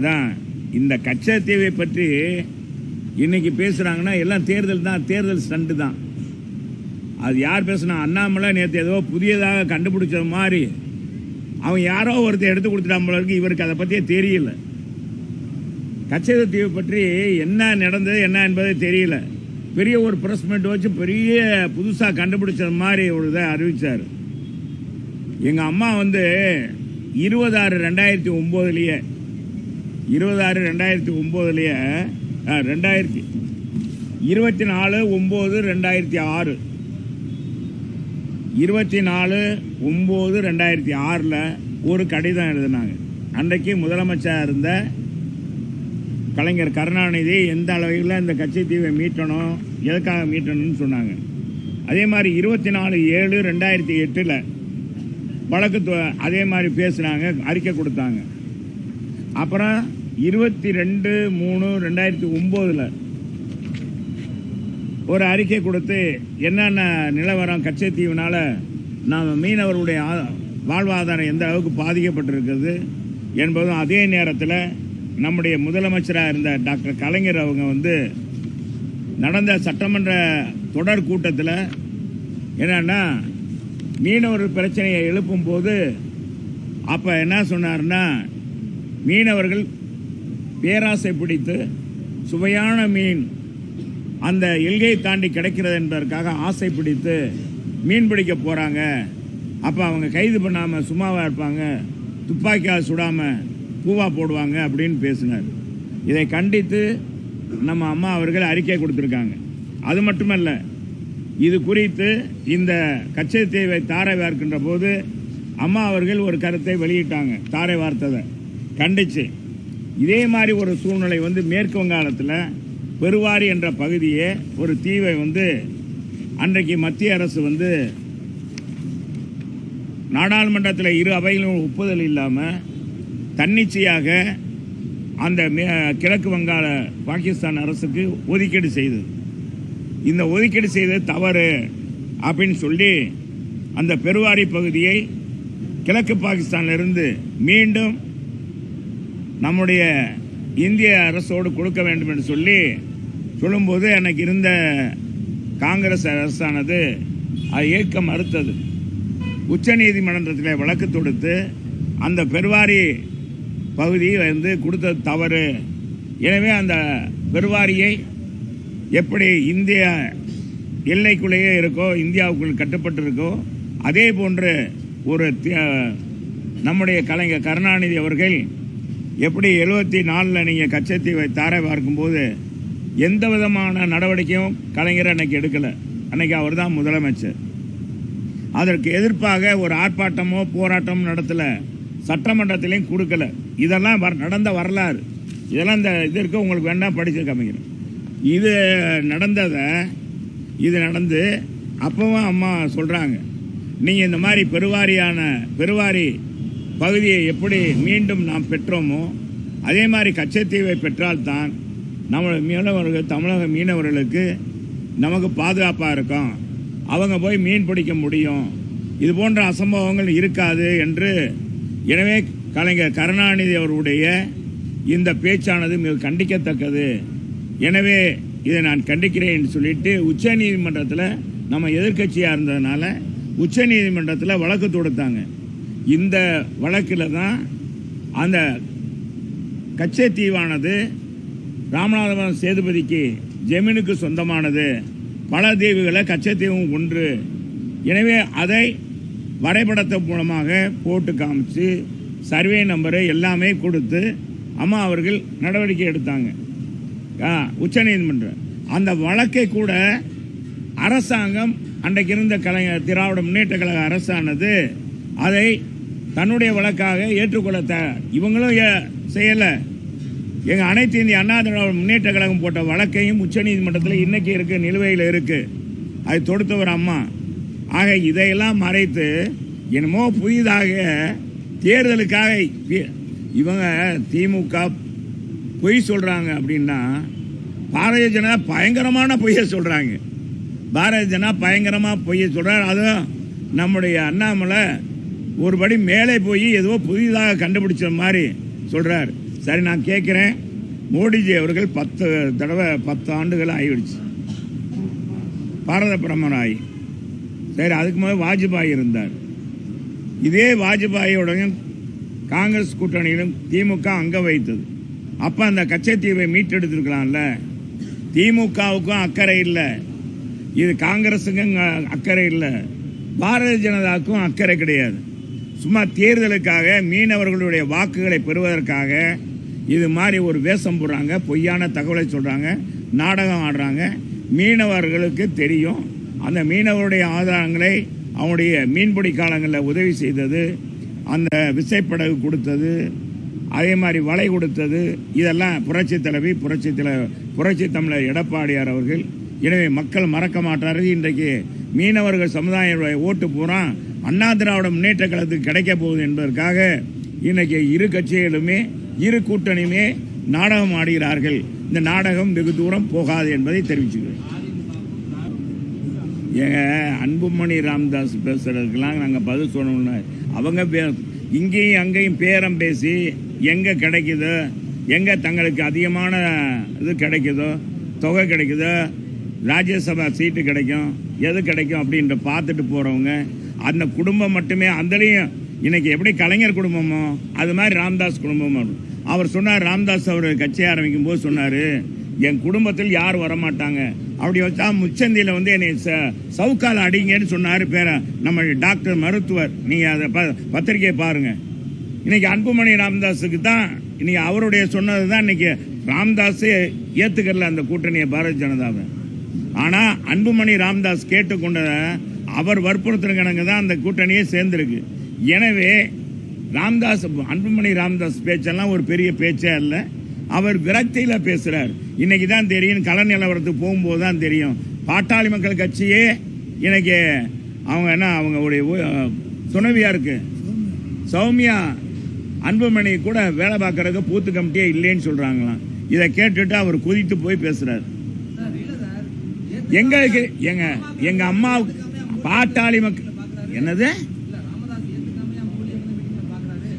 அதான் இந்த கச்சத்தீவை பற்றி இன்னைக்கு பேசுகிறாங்கன்னா எல்லாம் தேர்தல் தான் தேர்தல் ஸ்டண்டு தான். அது யார் பேசுனா அண்ணாமலை நேற்று ஏதோ புதியதாக கண்டுபிடிச்ச மாதிரி அவன் யாரோ ஒருத்தர் எடுத்து கொடுத்துட்டான் போல இருக்கு இவருக்கு அதை பற்றியே தெரியல. கச்சதீவை பற்றி என்ன நடந்தது என்ன என்பது தெரியல. பெரிய ஒரு ப்ரெஸ் மீட் வச்சு பெரிய புதுசாக கண்டுபிடிச்சது மாதிரி ஒரு இதை அறிவித்தார் எங்கள் அம்மா வந்து இருபதாறு ரெண்டாயிரத்தி ஒம்போதுலேயே இருபதாறு ரெண்டாயிரத்தி ஒம்போதுலேயே ரெண்டாயிரத்தி இருபத்தி நாலு ஒம்பது ரெண்டாயிரத்தி ஆறு. இருபத்தி நாலு ஒம்பது ரெண்டாயிரத்தி ஆறில் ஒரு கடிதம் எழுதினாங்க. அன்றைக்கு முதலமைச்சராக இருந்த கலைஞர் கருணாநிதி எந்த அளவில் இந்த கட்சி தீவை மீட்டணும் எதுக்காக மீட்டணும்னு சொன்னாங்க. அதே மாதிரி இருபத்தி நாலு ஏழு ரெண்டாயிரத்தி எட்டில் வழக்கு அதே மாதிரி பேசுனாங்க அறிக்கை கொடுத்தாங்க. அப்புறம் இருபத்தி ரெண்டு மூணு ரெண்டாயிரத்தி ஒம்போதில் ஒரு அறிக்கை கொடுத்து என்னென்ன நிலவரம் கச்சத்தீவினால் நாம் மீனவர்களுடைய வாழ்வாதாரம் எந்த அளவுக்கு பாதிக்கப்பட்டிருக்கிறது என்பதும் அதே நேரத்தில் நம்முடைய முதலமைச்சராக இருந்த டாக்டர் கலைஞர் அவங்க வந்து நடந்த சட்டமன்ற தொடர் கூட்டத்தில் என்னென்னா மீனவர் பிரச்சனையை எழுப்பும்போது அப்போ என்ன சொன்னார்னா மீனவர்கள் பேராசை பிடித்து சுவையான மீன் அந்த எல்கையை தாண்டி கிடைக்கிறது என்பதற்காக ஆசை பிடித்து மீன் பிடிக்க போகிறாங்க அப்போ அவங்க கைது பண்ணாமல் சும்மாவாக இருப்பாங்க. துப்பாக்கியால் சுடாமல் பூவா போடுவாங்க அப்படின்னு பேசினார். இதை கண்டித்து நம்ம அம்மா அவர்கள் அறிக்கை கொடுத்துருக்காங்க. அது மட்டுமல்ல இது குறித்து இந்த கச்சத்தீவை தாரை வார்க்கின்ற போது அம்மா அவர்கள் ஒரு கருத்தை வெளியிட்டாங்க. தாரை வார்த்ததை கண்டிச்சு. இதே மாதிரி ஒரு சூழ்நிலை வந்து மேற்கு வங்காளத்தில் பெருவாரி என்ற பகுதியே ஒரு தீவை வந்து அன்றைக்கு மத்திய அரசு வந்து நாடாளுமன்றத்தில் இரு அவைகளும் ஒப்புதல் இல்லாமல் தன்னிச்சையாக அந்த மே- கிழக்கு வங்காள பாகிஸ்தான் அரசுக்கு ஒதுக்கீடு செய்தது. இந்த ஒதுக்கீடு செய்தது தவறு அப்படின்னு சொல்லி அந்த பெருவாரி பகுதியை கிழக்கு பாகிஸ்தானிலிருந்து மீண்டும் நம்முடைய இந்திய அரசோடு கொடுக்க வேண்டும் என்று சொல்லி சொல்லும்போது எனக்கு இருந்த காங்கிரஸ் அரசானது அதை ஏற்க மறுத்தது. உச்சநீதிமன்றத்தில் வழக்கு தொடுத்து அந்த பெருவாரி பகுதி வந்து கொடுத்தது தவறு. எனவே அந்த பெருவாரியை எப்படி இந்திய எல்லைக்குள்ளேயே இருக்கோ இந்தியாவுக்குள் கட்டுப்பட்டு இருக்கோ அதே போன்று ஒரு நம்முடைய கலைஞர் கருணாநிதி அவர்கள் எப்படி எழுபத்தி நாலில் நீங்கள் கச்சத்தீவை தாரை பார்க்கும்போது எந்த விதமான நடவடிக்கையும் கலைஞர் அன்னைக்கு எடுக்கலை. அன்னைக்கு அவர் தான் முதலமைச்சர். அதற்கு எதிர்ப்பாக ஒரு ஆர்ப்பாட்டமோ போராட்டமோ நடத்தலை. சட்டமன்றத்திலையும் கொடுக்கல. இதெல்லாம் வர்- நடந்த வரலாறு. இதெல்லாம் இந்த இது உங்களுக்கு வேண்டாம் படிச்சு காமிக்கிறேன் இது நடந்ததை இது நடந்து அப்பவும் அம்மா சொல்கிறாங்க நீங்கள் இந்த மாதிரி பெருவாரியான பெருவாரி பகுதியை எப்படி மீண்டும் நாம் பெற்றோமோ அதே மாதிரி கச்சத்தீவை பெற்றால்தான் நம்ம மீனவர்கள் தமிழக மீனவர்களுக்கு நமக்கு பாதுகாப்பாக இருக்கும். அவங்க போய் மீன் பிடிக்க முடியும். இது போன்ற அசம்பவங்கள் இருக்காது என்று எனவே கலைஞர் கருணாநிதி அவருடைய இந்த பேச்சானது மிக கண்டிக்கத்தக்கது. எனவே இதை நான் கண்டிக்கிறேன் சொல்லிட்டு உச்ச நீதிமன்றத்தில் நம்ம எதிர்க்கட்சியாக இருந்ததுனால உச்ச நீதிமன்றத்தில் வழக்கு தொடுத்தாங்க. இந்த வழக்கில் தான் அந்த கச்சத்தீவானது ராமநாதபுரம் சேதுபதிக்கு ஜெமீனுக்கு சொந்தமானது. பல தீவுகளை கச்சத்தீவும் ஒன்று. எனவே அதை வரைபடத்தை மூலமாக போட்டு காமிச்சு சர்வே நம்பரு எல்லாமே கொடுத்து அம்மா அவர்கள் நடவடிக்கை எடுத்தாங்க. உச்சநீதிமன்றம் அந்த வழக்கை கூட அரசாங்கம் அன்றைக்கு இருந்த கலைஞர் திராவிட முன்னேற்ற கழக அரசானது அதை தன்னுடைய வழக்காக ஏற்றுக்கொள்ள த இவங்களும் ஏ- எங்கள் அனைத்து இந்திய அண்ணா திராவிட முன்னேற்ற கழகம் போட்ட வழக்கையும் உச்சநீதிமன்றத்தில் இன்னைக்கு இருக்கு நிலுவையில் இருக்கு. அது தொடுத்தவர் அம்மா. ஆக இதையெல்லாம் மறைத்து என்னமோ புதிதாக தேர்தலுக்காக இவங்க திமுக பொய் சொல்கிறாங்க அப்படின்னா பாரதிய ஜனதா பயங்கரமான பொய்யை சொல்கிறாங்க பாரதிய ஜனதா பயங்கரமாக பொய்யை சொல்கிறார் அதுவும் நம்முடைய அண்ணாமலை ஒருபடி மேலே போய் ஏதோ புதிதாக கண்டுபிடிச்ச மாதிரி சொல்கிறார் சரி நான் கேட்குறேன். மோடிஜி அவர்கள் பத்து தடவை பத்து ஆண்டுகள் ஆகிடுச்சு பாரத பிரமர் ஆகி சரி அதுக்கு முதல் வாஜ்பாய் இருந்தார். இதே வாஜ்பாயோடையும் காங்கிரஸ் கூட்டணியிலும் திமுக அங்கே வைத்தது. அப்போ அந்த கச்சத்தீவை மீட்டெடுத்துருக்கலாம்ல? திமுகவுக்கும் அக்கறை இல்லை. இது காங்கிரஸுக்கும் அக்கறை இல்லை. பாரதிய ஜனதாவுக்கும் அக்கறை கிடையாது. சும்மா தேர்தலுக்காக மீனவர்களுடைய வாக்குகளை பெறுவதற்காக இது மாதிரி ஒரு வேஷம் போடுறாங்க பொய்யான தகவலை சொல்கிறாங்க நாடகம் ஆடுறாங்க. மீனவர்களுக்கு தெரியும். அந்த மீனவருடைய ஆதாரங்களை அவனுடைய மீன்பிடி காலங்களில் உதவி செய்தது அந்த விசைப்படகு கொடுத்தது அதே மாதிரி வலை கொடுத்தது. இதெல்லாம் புரட்சி தலைவி புரட்சி தலை புரட்சி தமிழர் எடப்பாடியார் அவர்கள். எனவே மக்கள் மறக்க மாட்டார்கள். இன்றைக்கு மீனவர்கள் சமுதாய ஓட்டு பூரா அண்ணா திராவிட முன்னேற்ற கழகத்துக்கு கிடைக்க போகுது என்பதற்காக இன்னைக்கு இரு கட்சிகளுமே இரு கூட்டணியுமே நாடகம் ஆடுகிறார்கள். இந்த நாடகம் வெகு தூரம் போகாது என்பதை தெரிவிச்சுக்கிறேன். ஏங்க அன்புமணி ராம்தாஸ் பேசுறதுக்கெல்லாம் நாங்கள் பதில் சொல்லணும்னு. அவங்க பே இங்கேயும் அங்கேயும் பேரம் பேசி எங்கே கிடைக்குதோ எங்கே தங்களுக்கு அதிகமான இது கிடைக்குதோ தொகை கிடைக்குதோ ராஜ்யசபா சீட்டு கிடைக்கும் எது கிடைக்கும் அப்படின்ற பார்த்துட்டு போகிறவங்க அந்த குடும்பம் மட்டுமே அந்தலையும் இன்னைக்கு எப்படி கலைஞர் குடும்பமோ அது மாதிரி ராம்தாஸ் குடும்பமும் அவர் சொன்னார் ராம்தாஸ் அவர் கட்சி ஆரம்பிக்கும் போது சொன்னார் என் குடும்பத்தில் யார் வரமாட்டாங்க? அப்படி வச்சா முச்சந்தியில் வந்து என்னை ச- சவுக்கால் அடிங்கன்னு சொன்னார் பேர நம்ம டாக்டர் மருத்துவர். நீங்கள் அதை ப பத்திரிக்கையை பாருங்கள் இன்னைக்கு அன்புமணி ராம்தாஸுக்கு தான் இன்னைக்கு அவருடைய சொன்னது தான் இன்னைக்கு ராம்தாஸே ஏற்றுக்கல அந்த கூட்டணியை பாரதிய ஜனதாவை. ஆனால் அன்புமணி ராம்தாஸ் கேட்டுக்கொண்டதை அவர் வற்புறுத்தின கணக்கு தான் அந்த கூட்டணியே சேர்ந்திருக்கு. எனவே ராமதாஸ் அன்புமணி ராமதாஸ் பேச்செல்லாம் ஒரு பெரிய பேச்சே அல்ல. அவர் விரக்தியில பேசுறார். இன்னைக்கு தான் தெரியும் கள நிலவரத்துக்கு போகும்போது தான் தெரியும். பாட்டாளி மக்கள் கட்சியே இன்னைக்கு அவங்க என்ன அவங்களுடைய ஊ- துணைவியா இருக்கு? சௌமியா. அன்புமணி கூட வேலை பார்க்கறதுக்கு பூத்து கமிட்டியே இல்லைன்னு சொல்றாங்களாம். இதை கேட்டுட்டு அவர் குதித்து போய் பேசுறாரு. எங்களுக்கு எங்க எங்க அம்மா பாட்டாளி மக்கள். என்னது?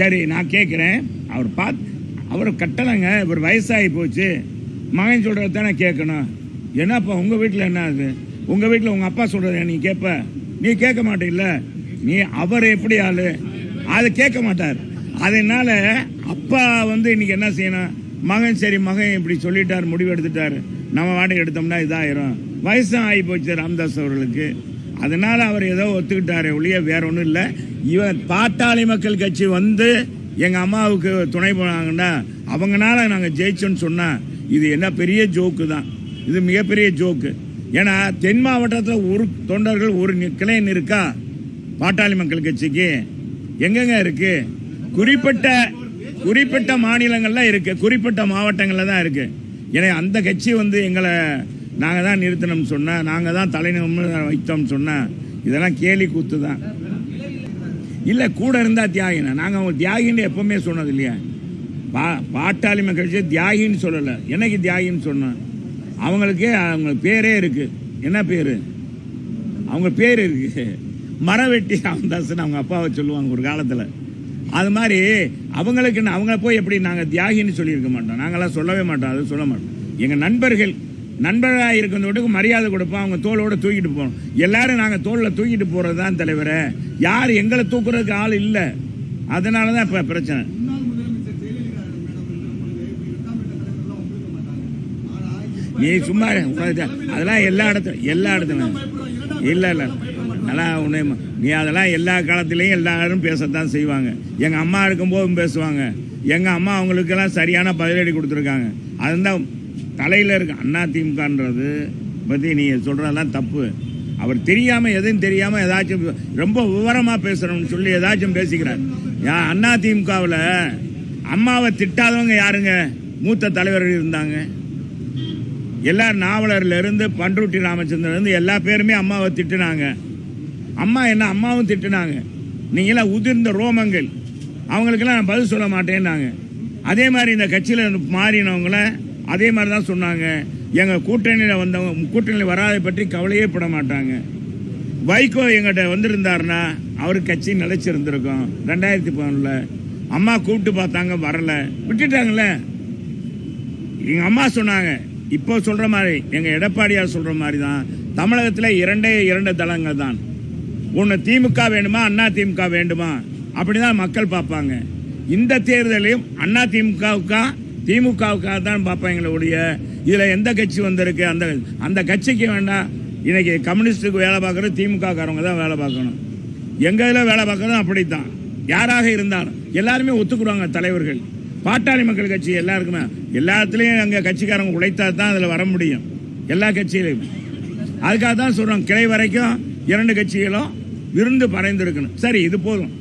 சரி நான் கேட்குறேன் அவர் பார்த்து அவர் கட்டலைங்க. இவர் வயசாகி போச்சு. மகன் சொல்கிறது தானே கேட்கணும். என்னப்பா உங்கள் வீட்டில் என்ன அது? உங்கள் வீட்டில் உங்கள் அப்பா சொல்கிறத நீ கேட்ப நீ கேட்க மாட்டீல்ல. நீ அவர் எப்படி ஆள்? அதை கேட்க மாட்டார். அதனால அப்பா வந்து இன்னைக்கு என்ன செய்யணும்? மகன் சரி மகன் இப்படி சொல்லிட்டார் முடிவு எடுத்துட்டார். நம்ம வாடகை எடுத்தோம்னா இதாயிரும். வயசும் ஆகி போச்சு ராம்தாஸ் அவர்களுக்கு. அதனால் அவர் ஏதோ ஒத்துக்கிட்டாரே ஒழிய வேற ஒன்றும் இல்லை. இவன் பாட்டாளி மக்கள் கட்சி வந்து எங்கள் அம்மாவுக்கு துணை போனாங்கன்னா அவங்கனால நாங்கள் ஜெயிச்சோன்னு சொன்னால் இது என்ன பெரிய ஜோக்கு தான். இது மிகப்பெரிய ஜோக்கு. ஏன்னா தென் மாவட்டத்தில் ஒரு தொண்டர்கள் ஒரு நி- கிளைன் இருக்கா? பாட்டாளி மக்கள் கட்சிக்கு. எங்கெங்க இருக்கு? குறிப்பிட்ட குறிப்பிட்ட மாநிலங்கள்ல இருக்கு. குறிப்பிட்ட மாவட்டங்கள்ல தான் இருக்கு. ஏன்னா அந்த கட்சி வந்து எங்களை நாங்கள் தான் நிறுத்தணும்னு சொன்னேன் நாங்கள் தான் தலைநிமிர்ந்து வைத்தோம்னு சொன்னேன் இதெல்லாம் கேலி கூத்து தான். இல்லை கூட இருந்தால் தியாகினா நாங்கள் அவங்க தியாகின்னு எப்பவுமே சொன்னது இல்லையா? பா பாட்டாளி மக்கள் கட்சி தியாகின்னு சொல்லலை. என்னைக்கு தியாகின்னு சொன்னோம் அவங்களுக்கே அவங்க பேரே இருக்கு. என்ன பேர்? அவங்க பேர் இருக்கு. மரவெட்டி ராமதாஸ்னு அவங்க அப்பாவை சொல்லுவாங்க ஒரு காலத்தில். அது மாதிரி அவங்களுக்குன்னு அவங்கள போய் எப்படி நாங்கள் தியாகின்னு சொல்லியிருக்க மாட்டோம்? நாங்களாம் சொல்லவே மாட்டோம் அது சொல்ல மாட்டோம். எங்கள் நண்பர்கள் நண்பராக இருக்கிறவங்களுக்கு மரியாதை கொடுப்போம் அவங்க தோளோட தூக்கிட்டு போகணும். எல்லாரும் நாங்கள் தோளில் தூக்கிட்டு போகிறது தான் தலைவரே. யார் எங்களை தூக்குறதுக்கு ஆள் இல்லை. அதனால தான் இப்போ பிரச்சனை நீ சும்மா அதெல்லாம் எல்லா இடத்துல. எல்லா இடத்துலையும் இல்லை இல்லை. நல்லா உன்னை நீ அதெல்லாம் எல்லா காலத்துலேயும் எல்லாரும் பேசத்தான் செய்வாங்க. எங்கள் அம்மா இருக்கும்போதும் பேசுவாங்க. எங்கள் அம்மா அவங்களுக்கெல்லாம் சரியான பதிலடி கொடுத்துருக்காங்க. அதுதான் தலையில் இருக்கு அண்ணா திமுகன்றது பற்றி நீங்கள் சொல்கிறதெல்லாம் தப்பு. அவர் தெரியாமல் எதுவும் தெரியாமல் ஏதாச்சும் ரொம்ப விவரமாக பேசுகிறோம்னு சொல்லி ஏதாச்சும் பேசிக்கிறார். யா அண்ணா திமுகவில் அம்மாவை திட்டாதவங்க யாருங்க? மூத்த தலைவர்கள் இருந்தாங்க. எல்லா நாவலர்லேருந்து பண்ருட்டி ராமச்சந்திரன்லேருந்து எல்லா பேருமே அம்மாவை திட்டுனாங்க. அம்மா என்ன அம்மாவும் திட்டுனாங்க. நீங்களாம் உதிர்ந்த ரோமங்கள். அவங்களுக்கெல்லாம் நான் பதில் சொல்ல மாட்டேன்னாங்க. அதே மாதிரி இந்த கட்சியில் மாறினவங்கள அதே மாதிரி தான் சொன்னாங்க. எங்கள் கூட்டணியில் வந்தவங்க கூட்டணியில் வராதை பற்றி கவலையே பட மாட்டாங்க. வைகோ எங்கிட்ட வந்திருந்தாருன்னா அவர் கட்சி நிலைச்சிருந்திருக்கும். ரெண்டாயிரத்தி பதினொன்றில் அம்மா கூப்பிட்டு பார்த்தாங்க வரலை. விட்டுட்டாங்களே எங்கள் அம்மா சொன்னாங்க இப்போ சொல்கிற மாதிரி எங்கள் எடப்பாடியார் சொல்கிற மாதிரி தான் தமிழகத்தில் இரண்டே இரண்டு தளங்கள் தான். ஒன்று திமுக வேண்டுமா அண்ணா திமுக வேண்டுமா? அப்படிதான் மக்கள் பார்ப்பாங்க. இந்த தேர்தலையும் அண்ணா திமுகவுக்கா திமுகவுக்காக தான் பார்ப்பாங்களே ஒழிய இதில் எந்த கட்சி வந்திருக்கு? அந்த அந்த கட்சிக்கு வேண்டாம் இன்னைக்கு கம்யூனிஸ்டுக்கு வேலை பார்க்குற திமுகக்காரவங்க தான் வேலை பார்க்கணும். எங்கள் இதில் வேலை பார்க்கறதும் அப்படித்தான். யாராக இருந்தாலும் எல்லாருமே ஒத்துக்குடுவாங்க தலைவர்கள். பாட்டாளி மக்கள் கட்சி எல்லாருக்குமே. எல்லாத்துலேயும் அங்கே கட்சிக்காரங்க உழைத்தா தான் அதில் வர முடியும். எல்லா கட்சியிலையும். அதுக்காக தான் சொல்கிறோம் கிளை வரைக்கும் இரண்டு கட்சிகளும் விருந்து பறைந்திருக்கணும். சரி இது போதும்.